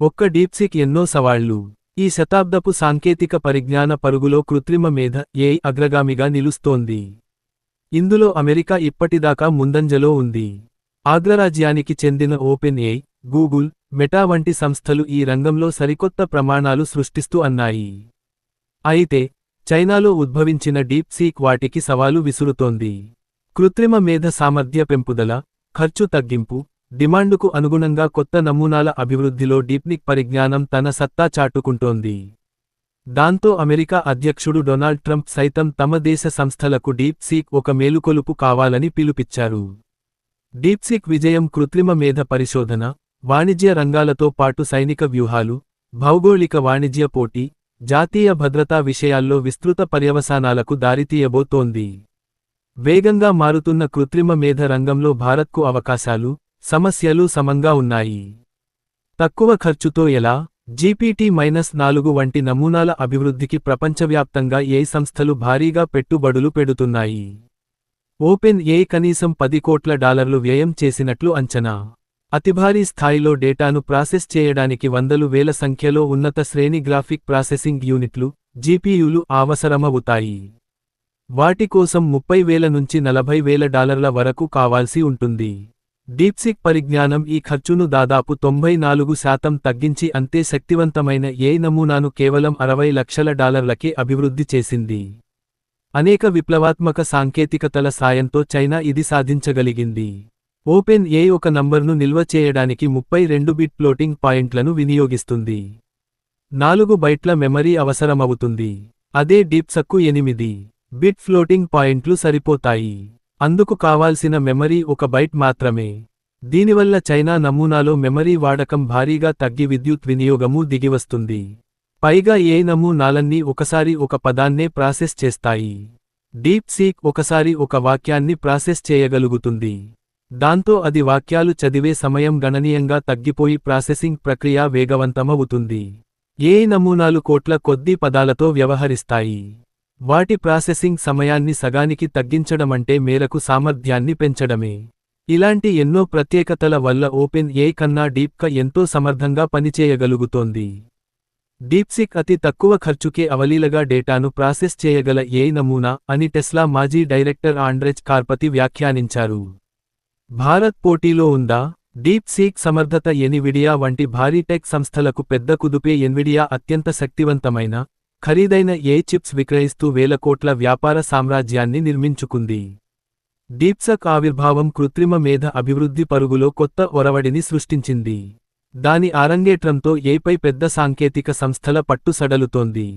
ఒక్క డీప్సిక్ ఎన్నో సవాళ్ళు. ఈ శతాబ్దపు సాంకేతిక పరిజ్ఞాన పరుగులో కృత్రిమ మేధ ఏ అగ్రగామిగా నిలుస్తోంది. ఇందులో అమెరికా ఇప్పటిదాకా ముందంజలో ఉంది. ఆగ్రరాజ్యానికి చెందిన ఓపెన్ ఏ గూగుల్ మెటా వంటి సంస్థలు ఈ రంగంలో సరికొత్త ప్రమాణాలు సృష్టిస్తూ అన్నాయి. అయితే చైనాలో ఉద్భవించిన డీప్ సీక్ వాటికి సవాలు విసురుతోంది. కృత్రిమ మేధ సామర్థ్య పెంపుదల ఖర్చు తగ్గింపు డిమాండుకు అనుగుణంగా కొత్త నమూనాల అభివృద్ధిలో డీప్నిక్ పరిజ్ఞానం తన సత్తా చాటుకుంటోంది. దాంతో అమెరికా అధ్యక్షుడు డొనాల్డ్ ట్రంప్ సైతం తమ దేశ సంస్థలకు డీప్ సీక్ ఒక మేలుకొలుపు కావాలని పిలుపిచ్చారు డీప్సీక్ విజయం కృత్రిమ మేధ పరిశోధన వాణిజ్య రంగాలతో పాటు సైనిక వ్యూహాలు భౌగోళిక వాణిజ్య పోటీ జాతీయ భద్రతా విషయాల్లో విస్తృత పర్యవసానాలకు దారితీయబోతోంది. వేగంగా మారుతున్న కృత్రిమ మేధ రంగంలో భారత్కు అవకాశాలు సమస్యలు సమంగా ఉన్నాయి. తక్కువ ఖర్చుతో ఎలా? జీపీటీ మైనస్ నాలుగు వంటి నమూనాల అభివృద్ధికి ప్రపంచవ్యాప్తంగా ఏ సంస్థలు భారీగా పెట్టుబడులు పెడుతున్నాయి? ఓపెన్ ఏ కనీసం పది కోట్ల డాలర్లు వ్యయం చేసినట్లు అంచనా. అతిభారీ స్థాయిలో డేటాను ప్రాసెస్ చేయడానికి వందలు వేల సంఖ్యలో ఉన్నత శ్రేణి గ్రాఫిక్ ప్రాసెసింగ్ యూనిట్లు జీపీయూలు అవసరమవుతాయి. వాటి కోసం ముప్పై వేల నుంచి నలభై వేల డాలర్ల వరకు కావాల్సి ఉంటుంది. డీప్సిక్ పరిజ్ఞానం ఈ ఖర్చును దాదాపు తొంభై నాలుగు శాతం తగ్గించి అంతే శక్తివంతమైన ఏ నమూనాను కేవలం అరవై లక్షల డాలర్లకే అభివృద్ధి చేసింది. అనేక విప్లవాత్మక సాంకేతికతల సాయంతో చైనా ఇది సాధించగలిగింది. ఓపెన్ ఏ ఒక నంబర్ను నిల్వ చేయడానికి ముప్పై రెండు బిట్ ఫ్లోటింగ్ పాయింట్లను వినియోగిస్తుంది. నాలుగు బైట్ల మెమరీ అవసరమవుతుంది. అదే డీప్సక్కు ఎనిమిది బిట్ ఫ్లోటింగ్ పాయింట్లు సరిపోతాయి. అందుకు కావాల్సిన మెమరీ ఒక బైట్ మాత్రమే. దీనివల్ల చైనా నమూనాలో మెమరీ వాడకం భారీగా తగ్గి విద్యుత్ వినియోగమూ దిగివస్తుంది. పైగా ఏ నమూనాలన్నీ ఒకసారి ఒక పదాన్నే ప్రాసెస్ చేస్తాయి. డీప్ సీక్ ఒకసారి ఒక వాక్యాన్ని ప్రాసెస్ చేయగలుగుతుంది. దాంతో అది వాక్యాలు చదివే సమయం గణనీయంగా తగ్గిపోయి ప్రాసెసింగ్ ప్రక్రియ వేగవంతమవుతుంది. ఏ నమూనాలు కోట్ల కొద్దీ పదాలతో వ్యవహరిస్తాయి. వాటి ప్రాసెసింగ్ సమయాన్ని సగానికి తగ్గించడమంటే మేరకు సామర్థ్యాన్ని పెంచడమే. ఇలాంటి ఎన్నో ప్రత్యేకతల వల్ల ఓపెన్ ఏ కన్నా డీప్క ఎంతో సమర్థంగా పనిచేయగలుగుతోంది. డీప్సిక్ అతి తక్కువ ఖర్చుకే అవలీలగా డేటాను ప్రాసెస్ చేయగల ఏ నమూనా అని టెస్లా మాజీ డైరెక్టర్ ఆండ్రెజ్ కార్పతి వ్యాఖ్యానించారు. భారత్ పోటీలో ఉందా? డీప్ సీక్ సమర్థత ఎనివిడియా వంటి భారీ టెక్ సంస్థలకు పెద్ద కుదుపే ఎన్విడియా అత్యంత శక్తివంతమైన ఖరీదైన ఏ చిప్స్ విక్రయిస్తూ వేల కోట్ల వ్యాపార సామ్రాజ్యాన్ని నిర్మించుకుంది. డీప్సక్ ఆవిర్భావం కృత్రిమ మేధ అభివృద్ధి పరుగులో కొత్త ఒరవడిని సృష్టించింది. దాని ఆరంగేట్రంతో ఏపై పెద్ద సాంకేతిక సంస్థల పట్టు సడలుతోంది.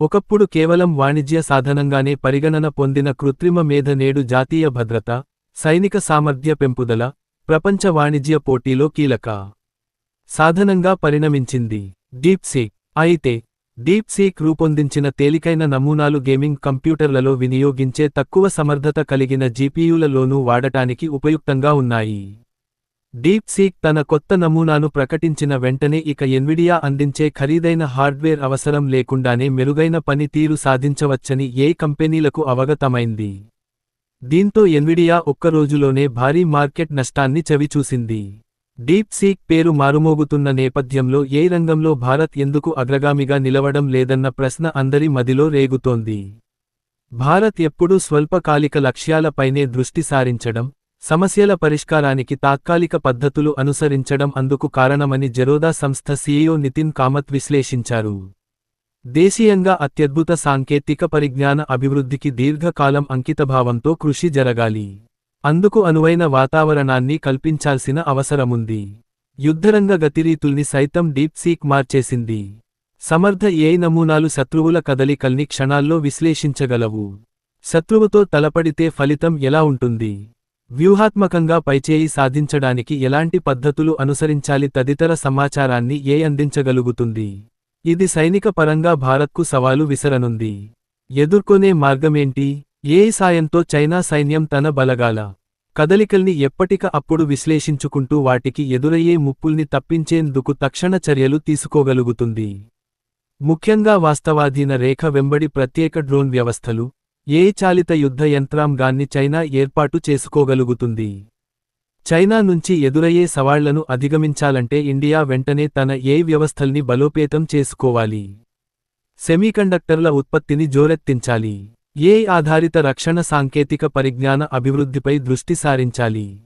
ఒకప్పుడు కేవలం వాణిజ్య సాధనంగానే పరిగణన పొందిన కృత్రిమ మేధ నేడు జాతీయ భద్రత సైనిక సామర్థ్య పెంపుదల ప్రపంచ వాణిజ్య పోటీలో కీలక సాధనంగా పరిణమించింది. డీప్సీక్ అయితే డీప్సీక్ రూపొందించిన తేలికైన నమూనాలు గేమింగ్ కంప్యూటర్లలో వినియోగించే తక్కువ సమర్థత కలిగిన జీపీయూలలోనూ వాడటానికి ఉపయుక్తంగా ఉన్నాయి. డీప్సీక్ తన కొత్త నమూనాను ప్రకటించిన వెంటనే ఇక ఎన్విడియా అందించే ఖరీదైన హార్డ్వేర్ అవసరం లేకుండానే మెరుగైన పనితీరు సాధించవచ్చని ఏ కంపెనీలకు అవగతమైంది. దీంతో ఎన్విడియా ఒక్క రోజులోనే భారీ మార్కెట్ నష్టాన్ని చవిచూసింది. డీప్ సీక్ పేరు మారుమోగుతున్న నేపథ్యంలో ఏ రంగంలో భారత్ ఎందుకు అగ్రగామిగా నిలవడం లేదన్న ప్రశ్న అందరి మదిలో రేగుతోంది. భారత్ ఎప్పుడూ స్వల్పకాలిక లక్ష్యాలపైనే దృష్టి సారించడం సమస్యల పరిష్కారానికి తాత్కాలిక పద్ధతులు అనుసరించడం అందుకు కారణమని జరోదా సంస్థ సీఈఓ నితిన్ కామత్ విశ్లేషించారు. దేశీయంగా అత్యద్భుత సాంకేతిక పరిజ్ఞాన అభివృద్ధికి దీర్ఘకాలం అంకితభావంతో కృషి జరగాలి. అందుకు అనువైన వాతావరణాన్ని కల్పించాల్సిన అవసరముంది. యుద్ధరంగ గతిరీతుల్ని సైతం డీప్ సీక్ మార్చేసింది. సమర్థ ఏ నమూనాలు శత్రువుల కదలికల్ని క్షణాల్లో విశ్లేషించగలవు. శత్రువుతో తలపడితే ఫలితం ఎలా ఉంటుంది? వ్యూహాత్మకంగా పైచేయి సాధించడానికి ఎలాంటి పద్ధతులు అనుసరించాలి తదితర సమాచారాన్ని ఏ అందించగలుగుతుంది? ఇది సైనిక పరంగా భారత్కు సవాలు విసరనుంది. ఎదుర్కొనే మార్గమేంటి? ఏ సాయంతో చైనా సైన్యం తన బలగాల కదలికల్ని ఎప్పటిక అప్పుడు విశ్లేషించుకుంటూ వాటికి ఎదురయ్యే ముప్పుల్ని తప్పించేందుకు తక్షణ చర్యలు తీసుకోగలుగుతుంది. ముఖ్యంగా వాస్తవాధీన రేఖ వెంబడి ప్రత్యేక డ్రోన్ వ్యవస్థలు ఏ చాలిత యుద్ధ యంత్రాంగాన్ని చైనా ఏర్పాటు చేసుకోగలుగుతుంది. చైనా నుంచి ఎదురయ్యే సవాళ్ళను అధిగమించాలంటే ఇండియా వెంటనే తన ఏ వ్యవస్థల్ని బలోపేతం చేసుకోవాలి. సెమీకండక్టర్ల ఉత్పత్తిని జోరెత్తించాలి. ఏ ఆధారిత రక్షణ సాంకేతిక పరిజ్ఞాన అభివృద్ధిపై దృష్టి సారించాలి?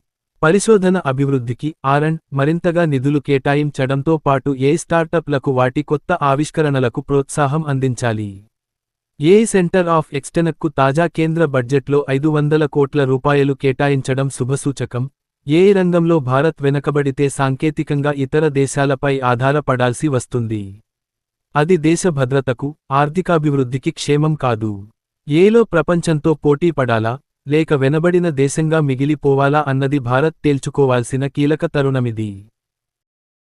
పరిశోధన అభివృద్ధికి ఆర్అండ్ మరింతగా నిధులు కేటాయించడంతో పాటు ఏ స్టార్టప్లకు వాటి కొత్త ఆవిష్కరణలకు ప్రోత్సాహం అందించాలి? ఏ సెంటర్ ఆఫ్ ఎక్స్టెనక్కు తాజా కేంద్ర బడ్జెట్లో ఐదు వందల కోట్ల రూపాయలు కేటాయించడం శుభసూచకం? ఏ రంగంలో భారత్ వెనకబడితే సాంకేతికంగా ఇతర దేశాలపై ఆధారపడాల్సి వస్తుంది? అది దేశ భద్రతకు ఆర్థికాభివృద్ధికి క్షేమం కాదు. ఏలో ప్రపంచంతో పోటీ పడాలా? లేక వెనబడిన దేశంగా మిగిలిపోవాలా అన్నది భారత్ తేల్చుకోవాల్సిన కీలక తరుణమిది.